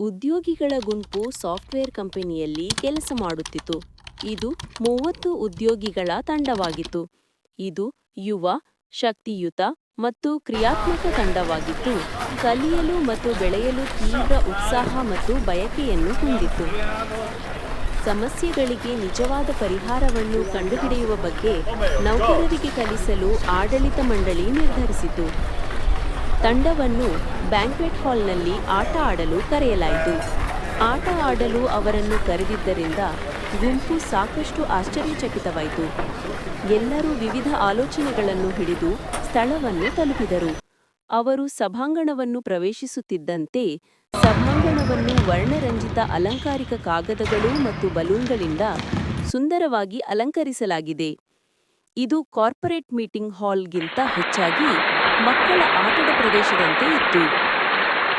ಉದ್ಯೋಗಿಗಳ ಗುಂಪು ಸಾಫ್ಟ್ವೇರ್ ಕಂಪನಿಯಲ್ಲಿ ಕೆಲಸ ಮಾಡುತ್ತಿತ್ತು ಇದು ಮೂವತ್ತು ಉದ್ಯೋಗಿಗಳ ತಂಡವಾಗಿತ್ತು. ಇದು ಯುವ, ಶಕ್ತಿಯುತ ಮತ್ತು ಕ್ರಿಯಾತ್ಮಕ ತಂಡವಾಗಿತ್ತು. ಕಲಿಯಲು ಮತ್ತು ಬೆಳೆಯಲು ತೀವ್ರ ಉತ್ಸಾಹ ಮತ್ತು ಬಯಕೆಯನ್ನು ಹೊಂದಿತ್ತು. ಸಮಸ್ಯೆಗಳಿಗೆ ನಿಜವಾದ ಪರಿಹಾರವನ್ನು ಕಂಡುಹಿಡಿಯುವ ಬಗ್ಗೆ ನೌಕರರಿಗೆ ಕಲಿಸಲು ಆಡಳಿತ ಮಂಡಳಿ ನಿರ್ಧರಿಸಿತು. ತಂಡವನ್ನು ಬ್ಯಾಂಕ್ವೆಟ್ ಹಾಲ್ನಲ್ಲಿ ಆಟ ಆಡಲು ಕರೆಯಲಾಯಿತು. ಆಟ ಆಡಲು ಅವರನ್ನು ಕರೆದಿದ್ದರಿಂದ ಗುಂಪು ಸಾಕಷ್ಟು ಆಶ್ಚರ್ಯಚಕಿತವಾಯಿತು. ಎಲ್ಲರೂ ವಿವಿಧ ಆಲೋಚನೆಗಳನ್ನು ಹಿಡಿದು ಸ್ಥಳವನ್ನು ತಲುಪಿದರು. ಅವರು ಸಭಾಂಗಣವನ್ನು ಪ್ರವೇಶಿಸುತ್ತಿದ್ದಂತೆ ಸಭಾಂಗಣವನ್ನು ವರ್ಣರಂಜಿತ ಅಲಂಕಾರಿಕ ಕಾಗದಗಳು ಮತ್ತು ಬಲೂನ್ಗಳಿಂದ ಸುಂದರವಾಗಿ ಅಲಂಕರಿಸಲಾಗಿದೆ. ಇದು ಕಾರ್ಪೊರೇಟ್ ಮೀಟಿಂಗ್ ಹಾಲ್ಗಿಂತ ಹೆಚ್ಚಾಗಿ ಮಕ್ಕಳ ಆಟದ ಪ್ರದೇಶದಂತೆ ಇತ್ತು.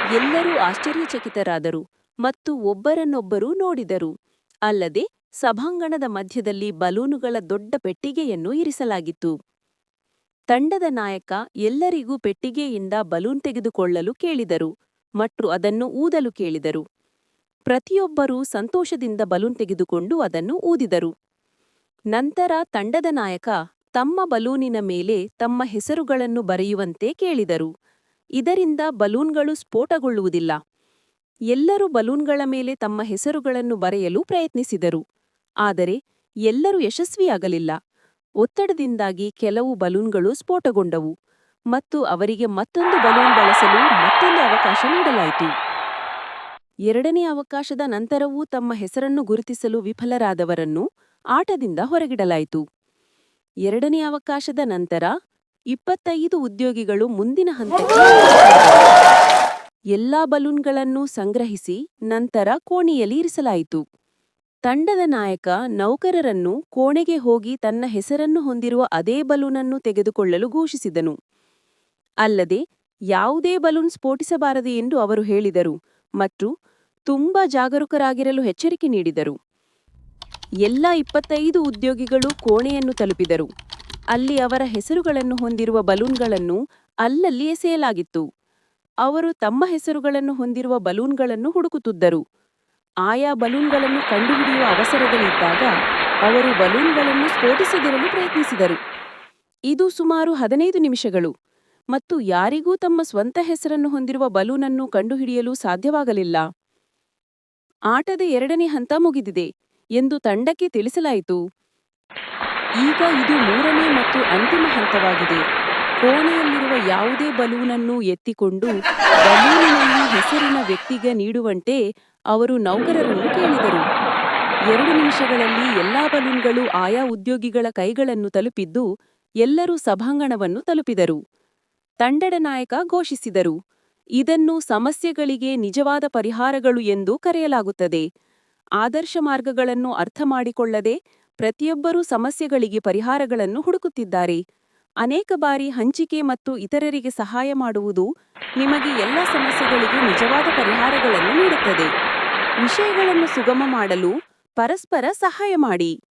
ಎಲ್ಲರೂ ಆಶ್ಚರ್ಯಚಕಿತರಾದರು ಮತ್ತು ಒಬ್ಬರನ್ನೊಬ್ಬರು ನೋಡಿದರು. ಅಲ್ಲದೆ ಸಭಾಂಗಣದ ಮಧ್ಯದಲ್ಲಿ ಬಲೂನುಗಳ ದೊಡ್ಡ ಪೆಟ್ಟಿಗೆಯನ್ನು ಇರಿಸಲಾಗಿತ್ತು. ತಂಡದ ನಾಯಕ ಎಲ್ಲರಿಗೂ ಪೆಟ್ಟಿಗೆಯಿಂದ ಬಲೂನ್ ತೆಗೆದುಕೊಳ್ಳಲು ಕೇಳಿದರು ಮತ್ತು ಅದನ್ನು ಊದಲು ಕೇಳಿದರು. ಪ್ರತಿಯೊಬ್ಬರೂ ಸಂತೋಷದಿಂದ ಬಲೂನ್ ತೆಗೆದುಕೊಂಡು ಅದನ್ನು ಊದಿದರು. ನಂತರ ತಂಡದ ನಾಯಕ ತಮ್ಮ ಬಲೂನಿನ ಮೇಲೆ ತಮ್ಮ ಹೆಸರುಗಳನ್ನು ಬರೆಯುವಂತೆ ಕೇಳಿದರು. ಇದರಿಂದ ಬಲೂನ್ಗಳು ಸ್ಫೋಟಗೊಳ್ಳುವುದಿಲ್ಲ. ಎಲ್ಲರೂ ಬಲೂನ್ಗಳ ಮೇಲೆ ತಮ್ಮ ಹೆಸರುಗಳನ್ನು ಬರೆಯಲು ಪ್ರಯತ್ನಿಸಿದರು. ಆದರೆ ಎಲ್ಲರೂ ಯಶಸ್ವಿಯಾಗಲಿಲ್ಲ. ಒತ್ತಡದಿಂದಾಗಿ ಕೆಲವು ಬಲೂನ್ಗಳು ಸ್ಫೋಟಗೊಂಡವು ಮತ್ತು ಅವರಿಗೆ ಮತ್ತೊಂದು ಬಲೂನ್ ಬಳಸಲು ಮತ್ತೊಂದು ಅವಕಾಶ ನೀಡಲಾಯಿತು. ಎರಡನೇ ಅವಕಾಶದ ನಂತರವೂ ತಮ್ಮ ಹೆಸರನ್ನು ಗುರುತಿಸಲು ವಿಫಲರಾದವರನ್ನು ಆಟದಿಂದ ಹೊರಗಿಡಲಾಯಿತು. ಎರಡನೇ ಅವಕಾಶದ ನಂತರ ಇಪ್ಪತ್ತೈದು ಉದ್ಯೋಗಿಗಳು ಮುಂದಿನ ಹಂತಕ್ಕೆ ಎಲ್ಲಾ ಬಲೂನ್ಗಳನ್ನು ಸಂಗ್ರಹಿಸಿ ನಂತರ ಕೋಣೆಯಲ್ಲಿ ಇರಿಸಲಾಯಿತು. ತಂಡದ ನಾಯಕ ನೌಕರರನ್ನು ಕೋಣೆಗೆ ಹೋಗಿ ತನ್ನ ಹೆಸರನ್ನು ಹೊಂದಿರುವ ಅದೇ ಬಲೂನನ್ನು ತೆಗೆದುಕೊಳ್ಳಲು ಘೋಷಿಸಿದನು. ಅಲ್ಲದೆ ಯಾವುದೇ ಬಲೂನ್ ಸ್ಫೋಟಿಸಬಾರದು ಎಂದು ಅವರು ಹೇಳಿದರು ಮತ್ತು ತುಂಬಾ ಜಾಗರೂಕರಾಗಿರಲು ಎಚ್ಚರಿಕೆ ನೀಡಿದರು. ಎಲ್ಲ ಇಪ್ಪತ್ತೈದು ಉದ್ಯೋಗಿಗಳು ಕೋಣೆಯನ್ನು ತಲುಪಿದರು. ಅಲ್ಲಿ ಅವರ ಹೆಸರುಗಳನ್ನು ಹೊಂದಿರುವ ಬಲೂನ್ಗಳನ್ನು ಅಲ್ಲಲ್ಲಿ ಎಸೆಯಲಾಗಿತ್ತು. ಅವರು ತಮ್ಮ ಹೆಸರುಗಳನ್ನು ಹೊಂದಿರುವ ಬಲೂನ್ಗಳನ್ನು ಹುಡುಕುತ್ತಿದ್ದರು. ಆಯಾ ಬಲೂನ್ಗಳನ್ನು ಕಂಡುಹಿಡಿಯುವ ಅವಸರದಲ್ಲಿದ್ದಾಗ ಅವರು ಬಲೂನ್ಗಳನ್ನು ಸ್ಫೋಟಿಸದಿರಲು ಪ್ರಯತ್ನಿಸಿದರು. ಇದು ಸುಮಾರು ಹದಿನೈದು ನಿಮಿಷಗಳು. ಮತ್ತು ಯಾರಿಗೂ ತಮ್ಮ ಸ್ವಂತ ಹೆಸರನ್ನು ಹೊಂದಿರುವ ಬಲೂನನ್ನು ಕಂಡುಹಿಡಿಯಲು ಸಾಧ್ಯವಾಗಲಿಲ್ಲ. ಆಟದ ಎರಡನೇ ಹಂತ ಮುಗಿದಿದೆ. ಎಂದು ತಂಡಕ್ಕೆ ತಿಳಿಸಲಾಯಿತು. ಈಗ ಇದು ಮೂರನೇ ಮತ್ತು ಅಂತಿಮ ಹಂತವಾಗಿದೆ. ಕೋಣೆಯಲ್ಲಿರುವ ಯಾವುದೇ ಬಲೂನನ್ನು ಎತ್ತಿಕೊಂಡು ಬಲೂನಿನಲ್ಲಿ ಹೆಸರಿನ ವ್ಯಕ್ತಿಗೆ ನೀಡುವಂತೆ ಅವರು ನೌಕರರನ್ನು ಕೇಳಿದರು. ಎರಡು ನಿಮಿಷಗಳಲ್ಲಿ ಎಲ್ಲಾ ಬಲೂನ್ಗಳು ಆಯಾ ಉದ್ಯೋಗಿಗಳ ಕೈಗಳನ್ನು ತಲುಪಿದ್ದು ಎಲ್ಲರೂ ಸಭಾಂಗಣವನ್ನು ತಲುಪಿದರು. ತಂಡದ ನಾಯಕ ಘೋಷಿಸಿದರು, ಇದನ್ನು ಸಮಸ್ಯೆಗಳಿಗೆ ನಿಜವಾದ ಪರಿಹಾರಗಳು ಎಂದು ಕರೆಯಲಾಗುತ್ತದೆ. ಆದರ್ಶ ಮಾರ್ಗಗಳನ್ನು ಅರ್ಥ ಮಾಡಿಕೊಳ್ಳದೆ ಪ್ರತಿಯೊಬ್ಬರೂ ಸಮಸ್ಯೆಗಳಿಗೆ ಪರಿಹಾರಗಳನ್ನು ಹುಡುಕುತ್ತಿದ್ದಾರೆ. ಅನೇಕ ಬಾರಿ ಹಂಚಿಕೆ ಮತ್ತು ಇತರರಿಗೆ ಸಹಾಯ ಮಾಡುವುದು ನಿಮಗೆ ಎಲ್ಲ ಸಮಸ್ಯೆಗಳಿಗೆ ನಿಜವಾದ ಪರಿಹಾರಗಳನ್ನು ನೀಡುತ್ತದೆ. ವಿಷಯಗಳನ್ನು ಸುಗಮ ಮಾಡಲು ಪರಸ್ಪರ ಸಹಾಯ ಮಾಡಿ.